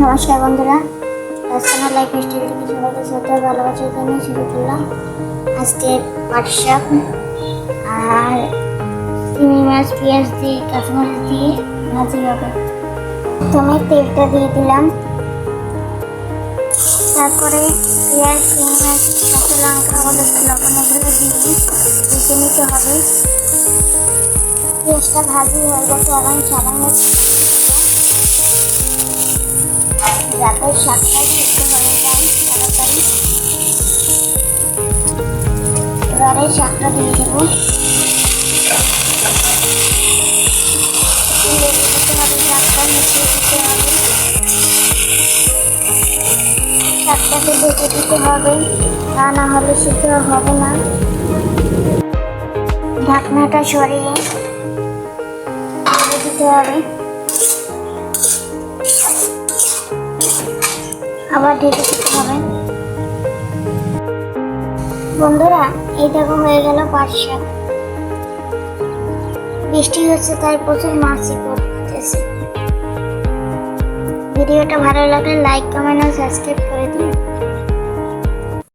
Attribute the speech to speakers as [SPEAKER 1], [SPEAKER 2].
[SPEAKER 1] নমস্কার বন্ধুরা। রাজস্থানা life style থেকে সবাইকে শ্রদ্ধা ও ভালোবাসা জানিয়ে শুরু করলাম আজকে শাক আর চিংড়ি মাছ পেঁয়াজ দিয়ে কাঁচামরিচ দিয়ে ভাজি হবে। প্রথমে তেলটা দিয়ে দিলাম। তারপরে পেঁয়াজ চিংড়ি মাছ কাঁচা লঙ্কা হলুদ লবণ এগুলো দিয়ে ভেজে নিতে হবে। পেঁয়াজটা ভাজি হয়ে গেছে এবং সাদা মির্চ। যাতে শাকটা সিদ্ধ হয়ে যায় তাড়াতাড়ি এবারে শাকটা দিয়ে দেবো। শাকটা মিশিয়ে দিতে হবে শাকটাকে ভেজে দিতে হবে তা না হলে সিদ্ধ হবে না। ঢাকনাটা সরিয়ে দিতে হবে। আবার ঢেকে দিতে হবে। বন্ধুরা, এই দেখো হয়ে গেল পাট বৃষ্টি হচ্ছে, তাই প্রচুর মাছি পড়তেছে। ভিডিওটা ভালো লাগলে লাইক কমেন্ট আর সাবস্ক্রাইব করে দিন